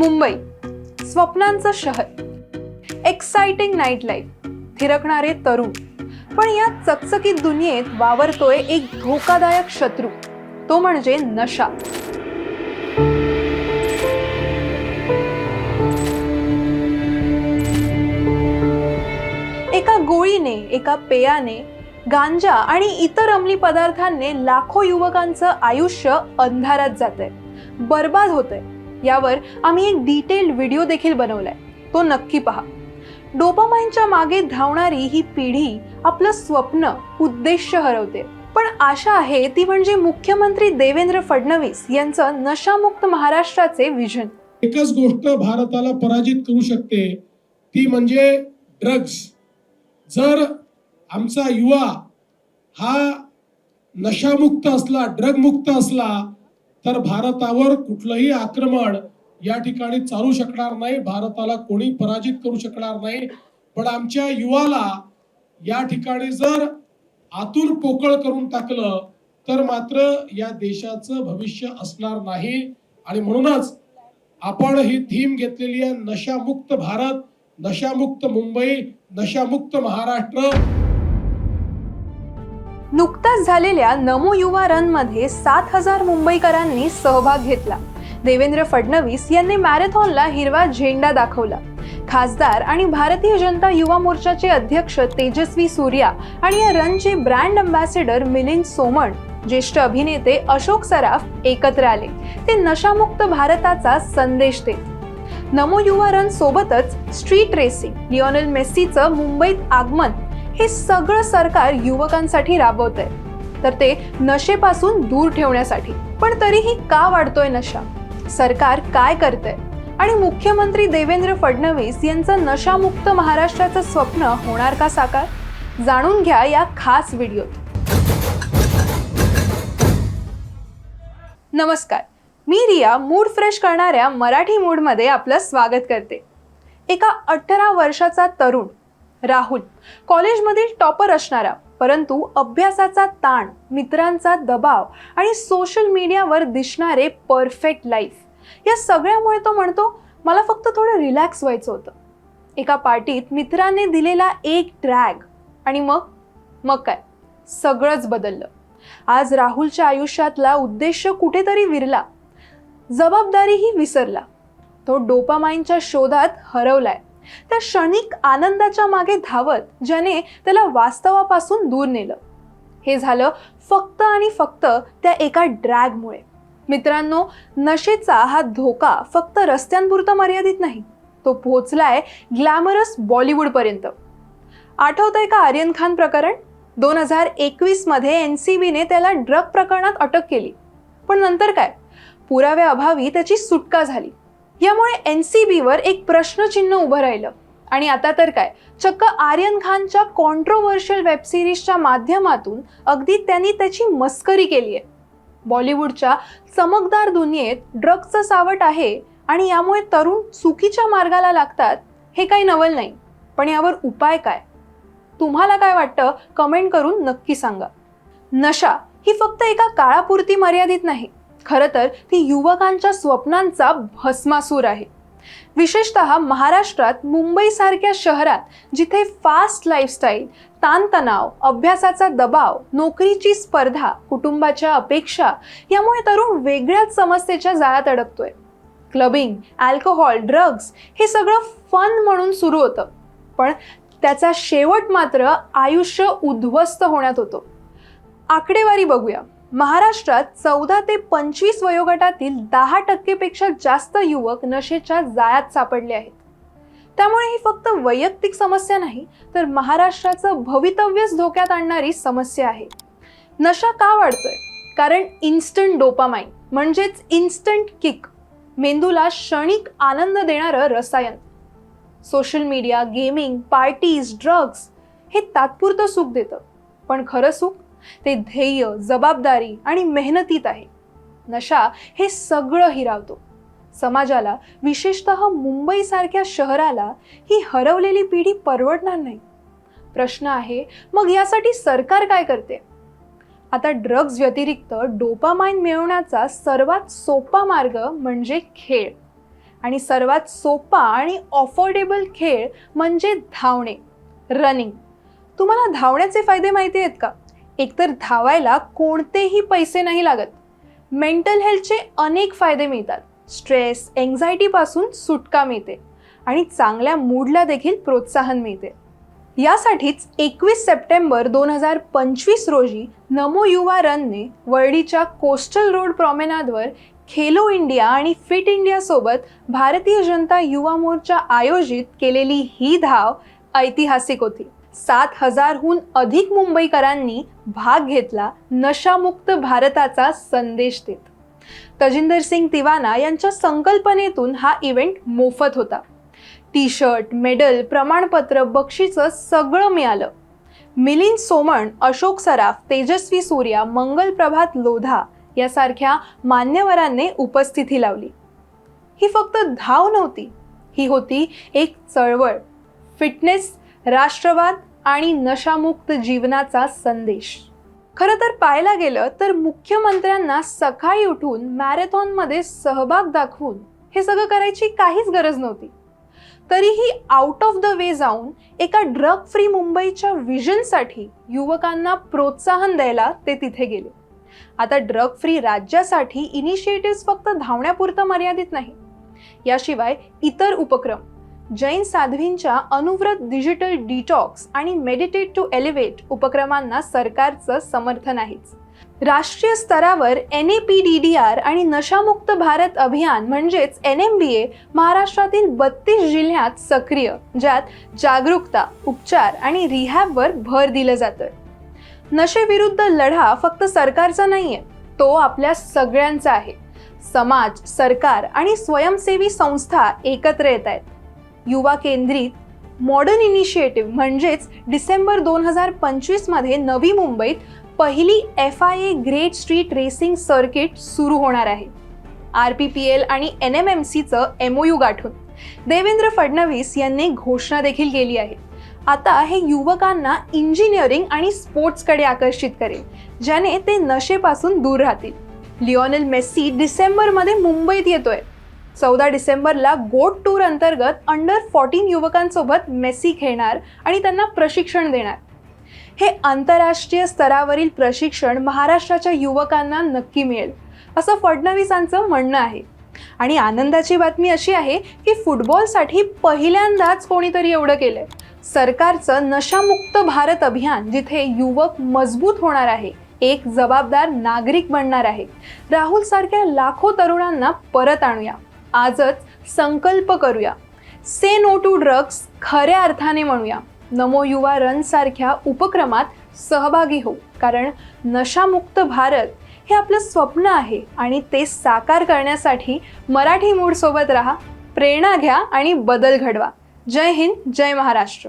मुंबई. स्वप्नांचं शहर. Exciting night life थिरकणारे तरुण. पण या चकचकीत दुनियेत वावरतोय एक धोकादायक शत्रू. तो म्हणजे नशा. एका गोळीने एका पेयाने गांजा आणि इतर अंमली पदार्थांनी लाखो युवकांचं आयुष्य अंधारात जातंय. बर्बाद होतंय. यावर आम्ही एक डिटेल्ड व्हिडिओ देखील बनवलाय. तो नक्की पहा. डोपामाइनच्या मागे धावणारी ही पिढी आपलं स्वप्न उद्देश हरवते. पण आशा आहे ती म्हणजे मुख्यमंत्री देवेंद्र फडणवीस यांचं नशामुक्त महाराष्ट्राचे विजन एकच गोष्ट भारताला पराजित करू शकते ती म्हणजे ड्रग्ज जर आमचा युवा हा नशामुक्त असला ड्रग मुक्त असला तर भारतावर कुठलंही आक्रमण या ठिकाणी चालू शकणार नाही भारताला कोणी पराजित करू शकणार नाही. पण आमच्या युवाला या ठिकाणी जर आतून पोकळ करून टाकलं तर मात्र या देशाचं भविष्य असणार नाही. आणि म्हणूनच आपण ही थीम घेतलेली आहे नशामुक्त भारत नशामुक्त मुंबई नशामुक्त महाराष्ट्र. नुकताच झालेल्या नमो युवा रनमध्ये सात हजार मुंबईकरांनी सहभाग घेतला. देवेंद्र फडणवीस यांनी मॅरेथॉनला हिरवा झेंडा दाखवला. खासदार आणि भारतीय जनता युवा मोर्चाचे अध्यक्ष तेजस्वी सूर्या आणि या रनचे ब्रँड अम्बॅसेडर मिलिंद सोमण ज्येष्ठ अभिनेते अशोक सराफ एकत्र आले. ते नशामुक्त भारताचा संदेश देत. नमो युवा रन सोबतच स्ट्रीट रेसिंग लिओनेल मेस्सीचं मुंबईत आगमन हे सगळं सरकार युवकांसाठी राबवत आहे तर ते नशेपासून दूर ठेवण्यासाठी. पण तरीही का वाढतोय नशा? सरकार काय करतंय? आणि मुख्यमंत्री देवेंद्र फडणवीस यांचं नशामुक्त महाराष्ट्राचं स्वप्न होणार का साकार? जाणून घ्या या खास व्हिडिओत. नमस्कार. मी रिया मूड फ्रेश करणाऱ्या मराठी मूडमध्ये आपलं स्वागत करते. एका अठरा वर्षाचा तरुण राहुल. कॉलेजमधील टॉपर असणारा परंतु अभ्यासाचा ताण मित्रांचा दबाव आणि सोशल मीडियावर दिसणारे परफेक्ट लाईफ या सगळ्यामुळे तो म्हणतो मला फक्त थोडं रिलॅक्स व्हायचं होतं. एका पार्टीत मित्राने दिलेला एक ट्रॅग आणि मग मग काय? सगळंच बदललं. आज राहुलच्या आयुष्यातला उद्देश कुठेतरी विरला. जबाबदारीही विसरला. तो डोपामाइनच्या शोधात हरवलाय. त्या क्षणिक आनंदाच्या मागे धावत ज्याने त्याला वास्तवापासून दूर नेलं. हे झालं फक्त आणि फक्त त्या एका ड्रॅगमुळे. मित्रांनो नशेचा हा धोका फक्त रस्त्यांपुरता मर्यादित नाही तो पोहोचलाय ग्लॅमरस बॉलिवूडपर्यंत. आठवतंय का आर्यन खान प्रकरण? दोन हजार एकवीसमध्ये एन सी बीने त्याला ड्रग प्रकरणात अटक केली. पण नंतर काय? पुराव्याअभावी त्याची सुटका झाली. यामुळे एन सी बीवर एक प्रश्नचिन्ह उभं राहिलं. आणि आता तर काय? चक्क आर्यन खानच्या कॉन्ट्रोवर्शियल वेबसिरीजच्या माध्यमातून अगदी त्यांनी त्याची मस्करी केली आहे. बॉलिवूडच्या चमकदार दुनियेत ड्रग्जचं सावट आहे आणि यामुळे तरुण चुकीच्या मार्गाला लागतात हे काही नवल नाही. पण यावर उपाय काय? तुम्हाला काय वाटतं? कमेंट करून नक्की सांगा. नशा ही फक्त एका काळापुरती मर्यादित नाही. खरं तर ती युवकांच्या स्वप्नांचा भस्मासूर आहे. विशेषतः महाराष्ट्रात मुंबईसारख्या शहरात जिथे फास्ट लाईफस्टाईल ताणतणाव अभ्यासाचा दबाव नोकरीची स्पर्धा कुटुंबाच्या अपेक्षा यामुळे तरुण वेगळ्याच समस्येच्या जाळ्यात अडकतोय. क्लबिंग अल्कोहोल ड्रग्ज हे सगळं फन म्हणून सुरू होतं. पण त्याचा शेवट मात्र आयुष्य उद्ध्वस्त होण्यात होतो. आकडेवारी बघूया. महाराष्ट्रात चौदा ते पंचवीस वयोगटातील दहा टक्केपेक्षा जास्त युवक नशेच्या जाळ्यात सापडले आहेत. त्यामुळे ही फक्त वैयक्तिक समस्या नाही तर महाराष्ट्राचं भवितव्यच धोक्यात आणणारी समस्या आहे. नशा का वाढतोय? कारण इन्स्टंट डोपामाइन म्हणजेच इन्स्टंट किक मेंदूला क्षणिक आनंद देणारं रसायन. Social media gaming parties drugs हे तात्पुरतं सुख देतं. पण खरं सुख? ते ध्येय जबाबदारी आणि मेहनतीत आहे. नशा हे सगळं हिरावतो. समाजाला विशेषतः मुंबईसारख्या शहराला ही हरवलेली पिढी परवडणार नाही. प्रश्न आहे मग यासाठी सरकार काय करते? आता ड्रग्ज व्यतिरिक्त डोपामाइन मिळवण्याचा सर्वात सोपा मार्ग म्हणजे खेळ. आणि सर्वात सोपा आणि ऑफोर्डेबल खेळ म्हणजे धावणे रनिंग. तुम्हाला धावण्याचे फायदे माहिती आहेत का? एकतर धावायला कोणतेही पैसे नाही लागत. मेंटल हेल्थचे अनेक फायदे मिळतात. स्ट्रेस एन्झायटीपासून सुटका मिळते आणि चांगल्या मूडला देखील प्रोत्साहन मिळते. यासाठीच एकवीस सप्टेंबर दोन हजार पंचवीस रोजी नमो युवा रनने वर्डीच्या कोस्टल रोड प्रॉमेनादवर खेलो इंडिया आणि फिट इंडियासोबत भारतीय जनता युवा मोर्चा आयोजित केलेली ही धाव ऐतिहासिक होती. सात हजारहून अधिक मुंबईकरांनी भाग घेतला नशामुक्त भारताचा संदेश देत. तजिंदर सिंग तिवाना यांच्या संकल्पनेतून हा इव्हेंट मोफत होता. टी शर्ट मेडल प्रमाणपत्र बक्षीचं सगळं मिळालं. मिलिंद सोमण अशोक सराफ तेजस्वी सूर्या मंगल प्रभात लोधा यासारख्या मान्यवरांनी उपस्थिती लावली. ही फक्त धाव नव्हती. ही होती एक चळवळ. फिटनेस राष्ट्रवाद आणि नशामुक्त जीवनाचा संदेश. खरं तर पाहायला गेलं तर मुख्यमंत्र्यांना सकाळी उठून मॅरेथॉनमध्ये सहभाग दाखवून हे सगळं करायची काहीच गरज नव्हती. तरीही आउट ऑफ द वे जाऊन एका ड्रग फ्री मुंबईच्या विजनसाठी युवकांना प्रोत्साहन द्यायला ते तिथे गेले. आता ड्रग फ्री राज्यासाठी इनिशिएटिव्ह फक्त धावण्यापुरतं मर्यादित नाही. याशिवाय इतर उपक्रम जैन साध्वींच्या अनुव्रत डिजिटल डिटॉक्स आणि मेडिटेट टू एलिव्हेट उपक्रमांना सरकारचं समर्थन आहेच. राष्ट्रीय स्तरावर N A P D D R आणि नशामुक्त भारत अभियान म्हणजेच एन एम बी ए महाराष्ट्रातील बत्तीस जिल्ह्यात सक्रिय ज्यात जागरूकता उपचार आणि रिहॅबवर भर दिलं जातं नशेविरुद्ध लढा फक्त सरकारचा नाही आहे तो आपल्या सगळ्यांचा आहे. समाज सरकार आणि स्वयंसेवी संस्था एकत्र येत आहेत युवा केंद्रित मॉडर्न इनिशिएटिव्ह म्हणजेच डिसेंबर दोन हजार पंचवीसमध्ये नवी मुंबईत पहिली F I A great street racing circuit सुरू होणार आहे. आर पी पी एल आणि एन एम एम सीचं एम ओ यू गाठून. देवेंद्र फडणवीस यांनी घोषणा देखील केली आहे. आता हे युवकांना इंजिनिअरिंग आणि स्पोर्ट्सकडे आकर्षित करेल ज्याने ते नशेपासून दूर राहतील. लिओनेल मेस्सी डिसेंबरमध्ये मुंबईत येतोय. चौदा डिसेंबरला गोट टूर अंतर्गत अंडर फॉर्टीन युवकांसोबत मेसी खेळणार आणि त्यांना प्रशिक्षण देणार. हे आंतरराष्ट्रीय स्तरावरील प्रशिक्षण महाराष्ट्राच्या युवकांना नक्की मिळेल असं फडणवीसांचं म्हणणं आहे. आणि आनंदाची बातमी अशी आहे की फुटबॉलसाठी पहिल्यांदाच कोणीतरी एवढं केलंय. सरकारचं नशामुक्त भारत अभियान जिथे युवक मजबूत होणार आहे एक जबाबदार नागरिक बनणार आहे. राहुल सारख्या लाखो तरुणांना परत आणूया. आजच संकल्प करूया. से नो टू ड्रग्स खऱ्या अर्थाने म्हणूया. नमो युवा रन सारख्या उपक्रमात सहभागी होऊ. कारण नशामुक्त भारत हे आपलं स्वप्न आहे आणि ते साकार करण्यासाठी मराठी मूडसोबत राहा प्रेरणा घ्या आणि बदल घडवा. जय हिंद जय महाराष्ट्र.